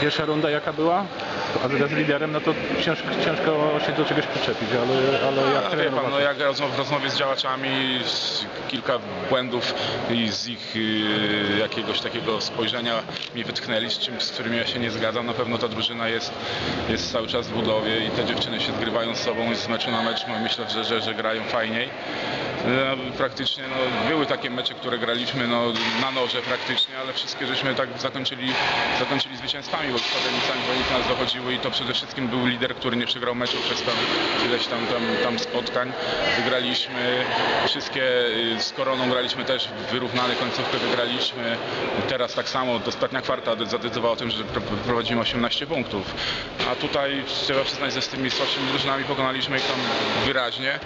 Pierwsza runda jaka była? A z liderem, no to ciężko, ciężko się do czegoś przyczepić, ale, ale jak Ale wie pan, no jak rozmow, w rozmowie z działaczami z kilka błędów i z ich y, jakiegoś takiego spojrzenia mi wytknęli, z, czym, z którymi ja się nie zgadzam. Na pewno ta drużyna jest, jest cały czas w budowie i te dziewczyny się zgrywają z sobą i z meczu na mecz myślę, że, że, że grają fajniej. Praktycznie no, były takie mecze, które graliśmy no, na noże praktycznie, ale wszystkie żeśmy tak zakończyli, zakończyli zwycięstwami, bo składownicami do nas dochodziły i to przede wszystkim był lider, który nie przegrał meczu przez tam ileś tam, tam, tam spotkań. Wygraliśmy wszystkie, y, z Koroną graliśmy też wyrównane, końcówkę wygraliśmy. Teraz tak samo, ostatnia kwarta zadecydowała o tym, że pro- prowadzimy 18 punktów. A tutaj trzeba przyznać, że z tymi słabszymi drużynami pokonaliśmy ich tam wyraźnie.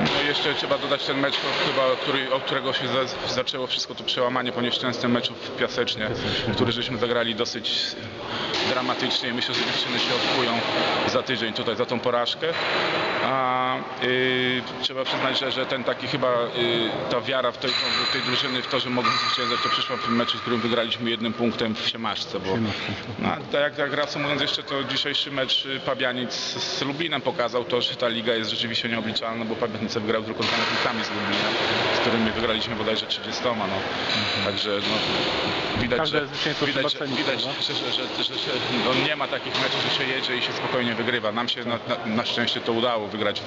No jeszcze trzeba dodać ten mecz, chyba, który, od którego się za, zaczęło wszystko to przełamanie po nieszczęsnym meczu w Piasecznie, który żeśmy zagrali dosyć dramatycznie i myślę, że dziewczyny się odkują za tydzień tutaj za tą porażkę. A y, trzeba przyznać, że, że ten taki chyba y, ta wiara w tej, w tej drużyny, w to, że mogą zwyciężać, to przyszła w tym meczu, w którym wygraliśmy jednym punktem w Siemaszce, bo no, a tak jak, jak reasumując jeszcze to dzisiejszy mecz y, Pabianic z, Lublinem pokazał to, że ta liga jest rzeczywiście nieobliczalna, bo Pabianice wygrał tylko dwoma z Lublinem, z którymi wygraliśmy bodajże 30. No. Także no, widać, że, widać, cenić, widać że, że, że, że, że no nie ma takich meczów, że się jedzie i się spokojnie wygrywa. Nam się na, na, na szczęście to udało wygrać w,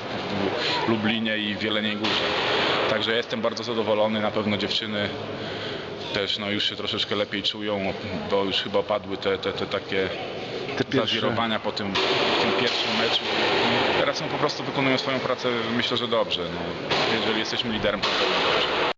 w Lublinie i w Jeleniej Górze. Także jestem bardzo zadowolony, na pewno dziewczyny też no, już się troszeczkę lepiej czują, bo już chyba opadły te, te, te takie Te pierwsze- zawirowania po tym, tym pierwszym meczu. Teraz no, po prostu wykonują swoją pracę, myślę, że dobrze. No, jeżeli jesteśmy liderem, to dobrze.